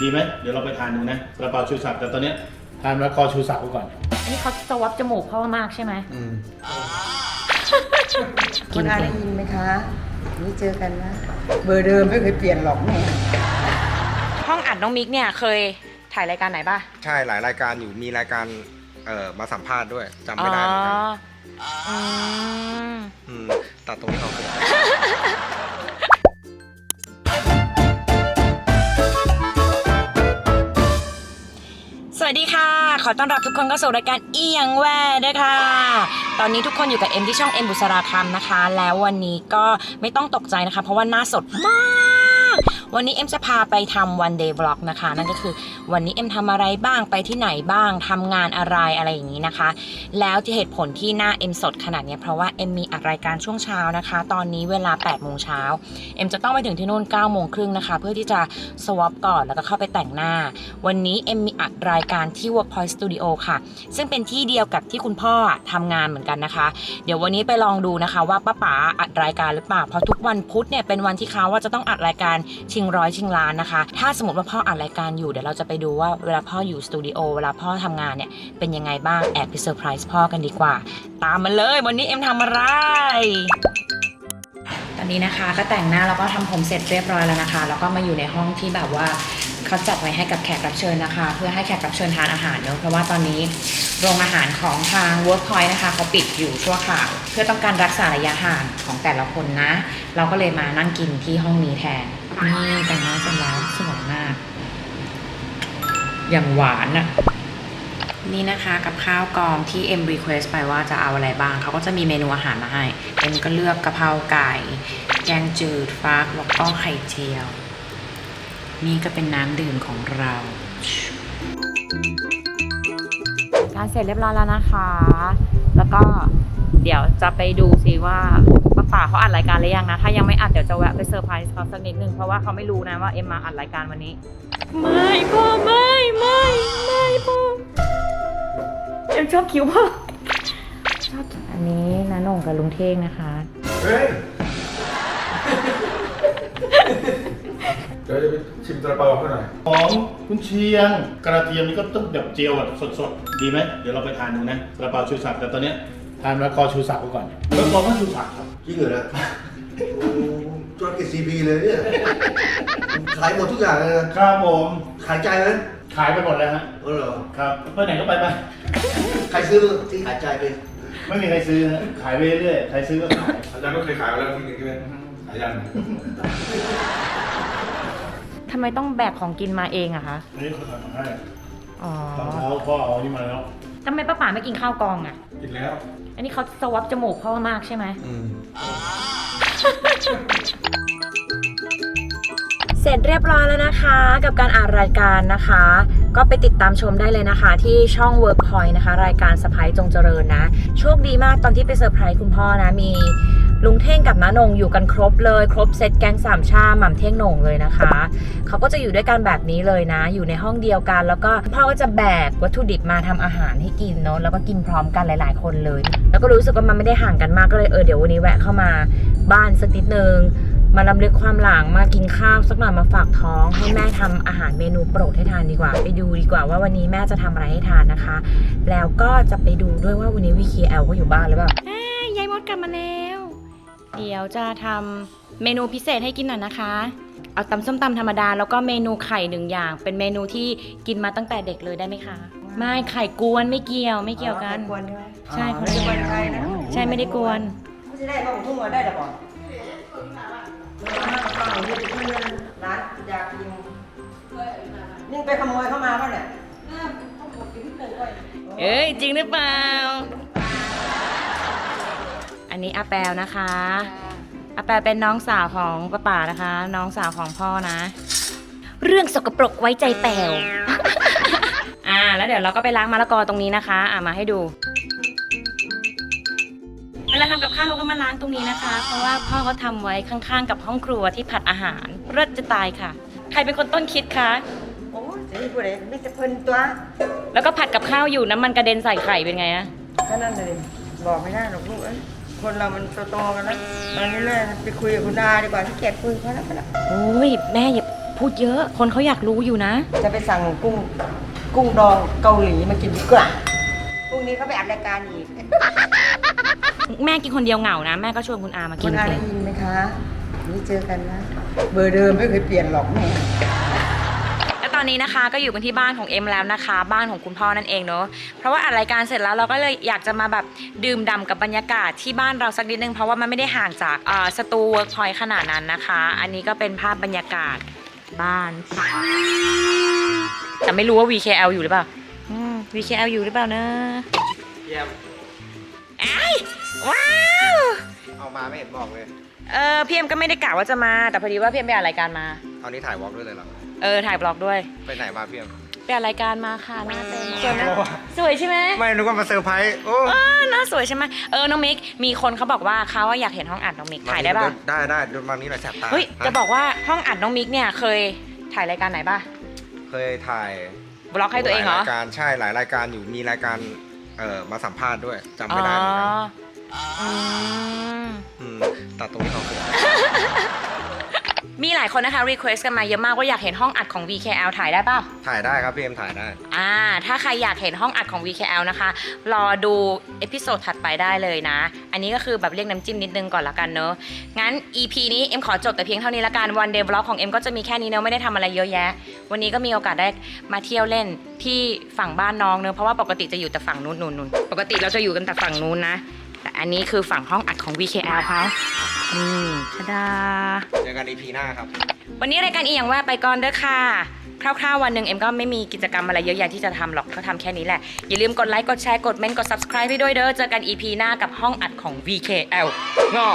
ดีไหมเดี๋ยวเราไปทานดูนะกระเป๋าชูศักดิ์แต่ตอนเนี้ยทานมะละกอชูศักดิ์ไว้ก่อน อันนี้เขาสวับจมูกพ่อมากใช่ไหม อืมคุณอาได้ยินไหมคะนี่เจอกันนะ เบอร์เดิมไม่เคยเปลี่ยนหรอกแม่ห้องอัดน้องมิกเนี่ยเคยถ่ายรายการไหนป่ะใช่หลายรายการอยู่มีรายการเอ่อมาสัมภาษณ์ด้วยจำไม่ได้เหมือนกันอืม อืมตัดตรงนี้ออกเลย สวัสดีค่ะ ขอต้อนรับทุกคนเข้าสู่รายการอียังแว่ด้วยค่ะ ตอนนี้ทุกคนอยู่กับเอ็มที่ช่องเอ็มบุษราคำนะคะ แล้ววันนี้ก็ไม่ต้องตกใจนะคะ เพราะว่าหน้าสดมาก วันนี้เอ็มจะพาไปทำวันเดย์บล็อกนะคะ นั่นก็คือวันนี้เอ็มทำอะไรบ้างไปที่ไหนบ้างทำงานอะไรอะไรอย่างนี้นะคะ แล้วที่เหตุผลที่หน้าเอ็มสดขนาดนี้เพราะว่าเอ็มมีอัดรายการช่วงเช้านะคะ ตอนนี้เวลา8โมงเช้าเอ็มจะต้องไปถึงที่นู่น9โมงครึ่งนะคะ เพื่อที่จะสวอปก่อนแล้วก็เข้าไปแต่งหน้า วันนี้เอ็มมีอัดรายการที่ Workpoint Studio ค่ะ ซึ่งเป็นที่เดียวกับที่คุณพ่อทำงานเหมือนกันนะคะ เดี๋ยววันนี้ไปลองดูนะคะว่าป้าป๋าอัดรายการหรือเปล่าเพราะทุกวันพุธเนี่ยเป็นวันที่เขาว่าจะต้องอัดรายการชิงร้อยชิงล้านนะคะ ถ้าสมมติว่าพ่ออัดรายการอยู่เดี๋ยวเราจะไปดูว่าเวลาพ่ออยู่สตูดิโอเวลาพ่อทำงานเนี่ยเป็นยังไงบ้างแอบไปเซอร์ไพรส์พ่อกันดีกว่า ตามมาเลยวันนี้เอ็มทำอะไรตอนนี้นะคะก็แต่งหน้าแล้วก็ทำผมเสร็จเรียบร้อยแล้วนะคะ แล้วก็มาอยู่ในห้องที่แบบว่าเขาจัดไว้ให้กับแขกรับเชิญนะคะ เพื่อให้แขกรับเชิญทานอาหารเนอะเพราะว่าตอนนี้โรงอาหารของทาง Workpoint นะคะเขาปิดอยู่ชั่วคราวเพื่อต้องการรักษาระยะห่างของแต่ละคนนะ เราก็เลยมานั่งกินที่ห้องนี้แทน นี่แต่งหน้าเสร็จแล้วสวยมาก อย่างหวานอะนี่นะคะกับข้าวกล่องที่เอ็มรีเควสไปว่าจะเอาอะไรบ้าง เขาก็จะมีเมนูอาหารมาให้ เอ็มก็เลือกกะเพราไก่ แกงจืดฟักแล้วก็ไข่เจียว นี่ก็เป็นน้ำดื่มของเราการเสร็จเรียบร้อยแล้วนะคะ แล้วก็เดี๋ยวจะไปดูซิว่า ป้าป่าเขาอัดรายการหรือยังนะ ถ้ายังไม่อัดเดี๋ยวจะแวะไปเซอร์ไพรส์เขาสักนิดนึง เพราะว่าเขาไม่รู้นะว่าเอ็มมาอัดรายการวันนี้ ไม่พ่อไม่ไม่ไม่พ่อเอ็มชอบคิ้วพ่อชอบอันนี้นะหน่งกับลุงเท่งนะคะ เฮ้ยเดี๋ยวจะไปชิมซาลาเปาเขาหน่อยของคุณเชียงกระเทียมนี่ก็ต้องแบบเจียวแบบสดๆ ดีไหมเดี๋ยวเราไปทานดูนะกระเป๋าชูศักดิ์แต่ตอนเนี้ย ทานมะละกอชูศักดิ์ไว้ก่อนมะละกอก็ชูศักดิ์ครับจริงเหรอนะโอ้ธุรกิจซีพีเลยเนี่ยขายหมดทุกอย่างเลยนะครับผมขายใจไหมขายไปหมดแล้วฮะเออเหรอครับไปไหนก็ไปไปใครซื้อที่ขายใจไปไม่มีใครซื้อฮะขายไปเรื่อยๆใครซื้อก็ขาย อาจารย์ก็เคยขายมาแล้วทีหนึงใช่ไหมขายยังทำไมต้องแบกของกินมาเองอะคะอันนี้เขาทำมาให้อ๋อตอนเช้าพ่อเอานี่มาแล้วทำไมป้าป๋าไม่กินข้าวกองอะกินแล้ว อันนี้เขาสวับจมูกพ่อมากใช่ไหม อืม เสร็จเรียบร้อยแล้วนะคะ กับการอ่านรายการนะคะ ก็ไปติดตามชมได้เลยนะคะ ที่ช่อง Workpoint นะคะ รายการสไปจงเจริญนะ โชคดีมากตอนที่ไปเซอร์ไพรส์คุณพ่อนะมี ลุงเท่งกับน้าหนงอยู่กันครบเลย ครบเซตแก๊งสามชาหม่ำเท่งโหน่งเลยนะคะเขาก็จะอยู่ด้วยกันแบบนี้เลยนะ อยู่ในห้องเดียวกัน แล้วก็พ่อก็จะแบกวัตถุดิบมาทำอาหารให้กินเนาะแล้วก็กินพร้อมกันหลาย ๆ คนเลย แล้วก็รู้สึกว่ามันไม่ได้ห่างกันมากก็เลยเออเดี๋ยววันนี้แวะเข้ามาบ้านสักนิดนึงมาลำลึกความหลังมากินข้าวสักหน่อยมาฝากท้อง ให้แม่ทำอาหารเมนูโปรดให้ทานดีกว่า ไปดูดีกว่าว่าวันนี้แม่จะทำอะไรให้ทานนะคะ แล้วก็จะไปดูด้วยว่าวันนี้วีคีแอลก็อยู่บ้านหรือเปล่ายายมดกลับมาแล้ว เดี๋ยวจะทำเมนูพิเศษให้กินหน่อยนะคะ เอาตำส้มตำธรรมดาแล้วก็เมนูไข่หนึ่งอย่าง เป็นเมนูที่กินมาตั้งแต่เด็กเลยได้ไหมคะ ไม่ไข่กวนไม่เกี่ยวไม่เกี่ยวกัน ควรใช่ไหมใช่เขาไม่ไม่ได้ได้ควรใครนะใช่ไม่ได้กวน ไม่ใช่ได้บ้างทุ่งมาได้แต่ก่อนร้านอยากกินนี่ไปขโมยเข้ามาป่ะเนี่ย เอ้ยจริงหรือเปล่า อันนี้อาแปลนะคะอาแปลเป็นน้องสาวของป้าป่านะคะ น้องสาวของพ่อนะ เรื่องสกปรกไว้ใจแปลวอ่า แล้วเดี๋ยวเราก็ไปล้างมะละกอตรงนี้นะคะ อ่ามาให้ดูเวลาทำกับข้าวเราก็มาล้างตรงนี้นะคะ เพราะว่าพ่อเขาทำไว้ข้างๆ กับห้องครัวที่ผัดอาหารเลิศจะตายค่ะ ใครเป็นคนต้นคิดคะโอ้ยจะให้ผู้ใดไม่จะเพิ่นตัว แล้วก็ผัดกับข้าวอยู่น้ำมันกระเด็นใส่ไข่เป็นไงอะก็นั่นเลยบอกไม่ได้หรอกลูกเอ้ย คนเรามันโตๆกันแล้วตอนนี้เลยไปคุยกับคุณอาดีกว่าที่เกียจคุยเขาแล้วก็แล้วโอ้ยแม่อย่าพูดเยอะ คนเขาอยากรู้อยู่นะ จะไปสั่งกุ้งกุ้งดองเกาหลีมากินดีกว่าพรุ่งนี้เขาไปอัดรายการอีก แม่กินคนเดียวเหงานะ แม่ก็ชวนคุณอามากิคุนณอาได้ยินไหมคะ นี่เจอกันนะ เบอร์เดิมไม่เคยเปลี่ยนหรอกแม่และ ตอนนี้นะคะก็อยู่กันที่บ้านของเอ็มแล้วนะคะ บ้านของคุณพ่อนั่นเองเนอะเพราะว่าอัดรายการเสร็จแล้วเราก็เลยอยากจะมาแบบดื่มด่ำกับบรรยากาศที่บ้านเราสักนิดนึงเพราะว่ามันไม่ได้ห่างจากอ่าสตูเวิร์กพอยต์ขนาดนั้นนะคะ อันนี้ก็เป็นภาพบรรยากาศบ้านแต่ไม่รู้ว่า VKL อยู่หรือเปล่าอืม VKL อยู่หรือเปล่านะเยี่ยมไอ้ยว้าวเอามาไม่เห็นบอกเลย เออพี่เอ็มก็ไม่ได้กะว่าจะมา แต่พอดีว่าพี่เอ็มไปอัดรายการมาเอานี้ถ่ายวอล์กด้วยเลยเหรอ เออถ่ายบล็อกด้วย ไปไหนมาพี่เอ็มไปอัดรายการมาค่ะหน้าเต็มสวยไหมสวยใช่ไหมไม่นึกว่ามาเซอร์ไพรส์โอ้เออน่าสวยใช่ไหมเออน้องมิกมีคนเขาบอกว่าเขาว่าอยากเห็นห้องอัดน้องมิกถ่ายได้ป่ะได้ได้ดูมานี้หน่อยแสบตาเฮ้ยจะฮบอกว่าห้องอัดน้องมิกเนี่ยเคยถ่ายรายการไหนป่ะเคยถ่ายบล็อกให้ตัวเองเหรอหลายรายการใช่หลายรายการอยู่มีรายการเอ่อมาสัมภาษณ์ด้วยจำไม่ได้เหมือนกันอ๋ออืมมตัดตรงนี้ออกเลย มีหลายคนนะคะรีเควสกันมาเยอะมากว่าอยากเห็นห้องอัดของ VKL ถ่ายได้เปล่าถ่ายได้ครับพี่เอ็มถ่ายได้ อ่า ถ้าใครอยากเห็นห้องอัดของ VKL นะคะ รอดูเอพิโซดถัดไปได้เลยนะ อันนี้ก็คือแบบเรียกน้ำจิ้มนิดนึงก่อนละกันเนอะ งั้น EP นี้เอ็มขอจบแต่เพียงเท่านี้ละกันวันเดย์บล็อกของเอ็มก็จะมีแค่นี้เนอะไม่ได้ทำอะไรเยอะแยะ วันนี้ก็มีโอกาสได้มาเที่ยวเล่นที่ฝั่งบ้านน้องเนอะเพราะว่าปกติจะอยู่แต่ฝั่งนู้นนู้นนู้นปกติเราจะอยู่กันแต่ฝั่งนู้นนะ แต่อันนี้คือฝั่งห้องอัดของ VKL เขานี่ทะดา เจอกัน EP หน้าครับ วันนี้รายการอีอย่างว่าไปก่อนเด้อค่ะ คร่าวๆวันหนึ่งเอ็มก็ไม่มีกิจกรรมอะไรเยอะแยะที่จะทำหรอกก็ทำแค่นี้แหละ อย่าลืมกดไลค์ กดแชร์ กดเมนต์ กด subscribe ให้ด้วยเด้อ เจอกัน EP หน้ากับห้องอัดของ VKL งอ